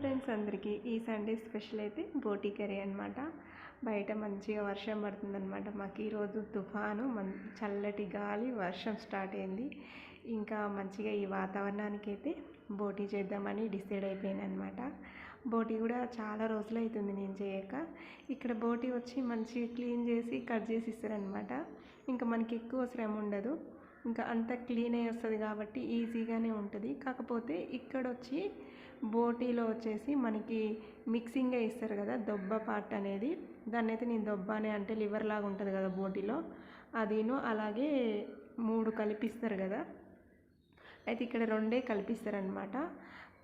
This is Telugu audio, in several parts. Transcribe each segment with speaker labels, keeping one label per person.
Speaker 1: ఫ్రెండ్స్ అందరికీ ఈ సండే స్పెషల్ అయితే బోటీ కర్రీ అనమాట బయట మంచిగా వర్షం పడుతుందనమాట మాకు ఈరోజు తుఫాను మన్ చల్లటి గాలి వర్షం స్టార్ట్ అయింది. ఇంకా మంచిగా ఈ వాతావరణానికి అయితే బోటీ చేద్దామని డిసైడ్ అయిపోయాను అనమాట బోటీ కూడా చాలా రోజులు అవుతుంది నేను చేయక. ఇక్కడ బోటీ వచ్చి మంచిగా క్లీన్ చేసి కట్ చేసి ఇస్తారనమాట ఇంకా మనకి ఎక్కువ శ్రమ ఉండదు. ఇంకా అంత క్లీన్ అయ్యి వస్తుంది కాబట్టి ఈజీగానే ఉంటుంది. కాకపోతే ఇక్కడ వచ్చి బోటీలో వచ్చేసి మనకి మిక్సింగ్గా ఇస్తారు కదా దొబ్బ పార్ట్ అనేది. దాన్ని అయితే నేను దొబ్బ అనే అంటే లివర్ లాగా ఉంటుంది కదా బోటీలో. అదిను అలాగే మూడు కలిపిస్తారు కదా. అయితే ఇక్కడ రెండే కల్పిస్తారనమాట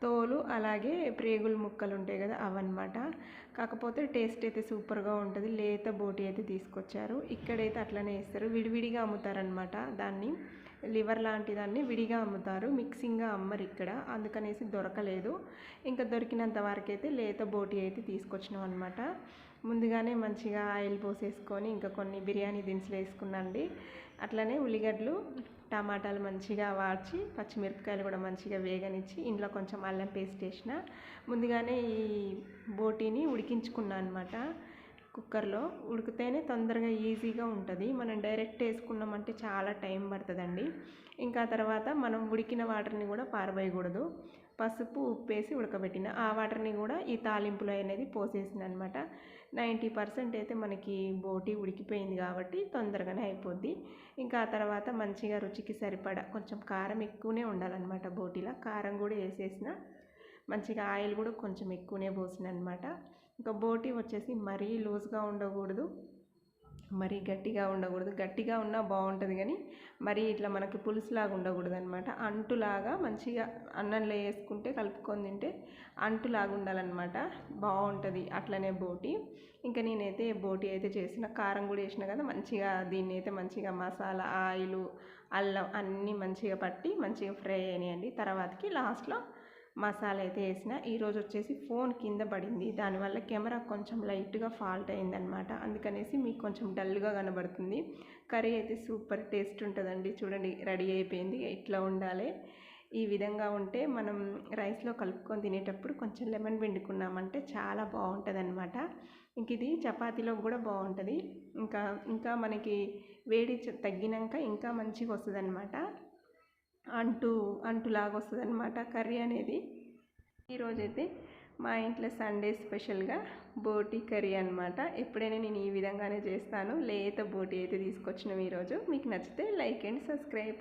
Speaker 1: తోలు అలాగే ప్రేగులు ముక్కలు ఉంటాయి కదా అవన్నమాట. కాకపోతే టేస్ట్ అయితే సూపర్గా ఉంటుంది. లేత బోటి అయితే తీసుకొచ్చారు. ఇక్కడైతే అట్లనే వేస్తారు. విడివిడిగా అమ్ముతారనమాట దాన్ని. లివర్ లాంటి దాన్ని విడిగా అమ్ముతారు మిక్సింగ్గా అమ్మరు ఇక్కడ. అందుకనేసి దొరకలేదు. ఇంకా దొరికినంత వరకైతే లేత బోటి అయితే తీసుకొచ్చినాం అనమాట ముందుగానే మంచిగా ఆయిల్ పోసేసుకొని ఇంకా కొన్ని బిర్యానీ దినుసులు వేసుకున్నాండి. అట్లనే ఉల్లిగడ్డలు టమాటాలు మంచిగా వాడ్చి పచ్చిమిరపకాయలు కూడా మంచిగా వేగనిచ్చి ఇంట్లో కొంచెం అల్లం పేస్ట్ వేసిన. ముందుగానే ఈ బోటీని ఉడికించుకున్నాను అనమాట కుక్కర్లో ఉడికితేనే తొందరగా ఈజీగా ఉంటుంది. మనం డైరెక్ట్ వేసుకున్నామంటే చాలా టైం పడుతుందండి. ఇంకా తర్వాత మనం ఉడికిన వాటర్ని కూడా పారవేయకూడదు పసుపు ఉప్పు వేసి ఉడకబెట్టిన. ఆ వాటర్ని కూడా ఈ తాలింపులో అనేది పోసేసిన అనమాట నైంటీ పర్సెంట్ అయితే మనకి బోటి ఉడికిపోయింది కాబట్టి తొందరగానే అయిపోద్ది. ఇంకా ఆ తర్వాత మంచిగా రుచికి సరిపడా కొంచెం కారం ఎక్కువనే ఉండాలన్నమాట బోటీలో. కారం కూడా వేసేసిన. మంచిగా ఆయిల్ కూడా కొంచెం ఎక్కువనే పోసిన అనమాట ఇంకా బోటి వచ్చేసి మరీ లూజ్గా ఉండకూడదు. మరీ గట్టిగా ఉండకూడదు. గట్టిగా ఉన్నా బాగుంటుంది కానీ మరీ ఇట్లా మనకి పులుసులాగా ఉండకూడదు అనమాట అంటులాగా మంచిగా అన్నంలో వేసుకుంటే కలుపుకొని తింటే అంటులాగా ఉండాలన్నమాట. బాగుంటుంది అట్లనే బోటి. ఇంకా నేనైతే బోటి అయితే చేసిన కారం కూడా వేసిన కదా మంచిగా దీన్ని అయితే మంచిగా మసాలా ఆయిల్ అల్లం అన్నీ మంచిగా పట్టి మంచిగా ఫ్రై అయినాయండి. తర్వాతకి లాస్ట్లో మసాలా అయితే వేసిన ఈరోజు వచ్చేసి ఫోన్ కింద పడింది. దానివల్ల కెమెరా కొంచెం లైట్గా ఫాల్ట్ అయిందనమాట అందుకనేసి మీకు కొంచెం డల్గా కనబడుతుంది. కర్రీ అయితే సూపర్ టేస్ట్ ఉంటుందండి. చూడండి రెడీ అయిపోయింది. ఇట్లా ఉండాలి? ఈ విధంగా ఉంటే మనం రైస్లో కలుపుకొని తినేటప్పుడు కొంచెం లెమన్ పిండుకున్నామంటే చాలా బాగుంటుంది అనమాట ఇంక ఇది చపాతీలో కూడా బాగుంటుంది. ఇంకా ఇంకా మనకి వేడి తగ్గినాక ఇంకా మంచిగా వస్తుంది అనమాట అంటు అంటులాగా వస్తుంది అనమాట కర్రీ అనేది. ఈరోజైతే మా ఇంట్లో సండే స్పెషల్గా బోటీ కర్రీ అనమాట ఎప్పుడైనా నేను ఈ విధంగానే చేస్తాను. లేత బోటీ అయితే తీసుకొచ్చినాం ఈరోజు. మీకు నచ్చితే లైక్ అండ్ సబ్స్క్రైబ్.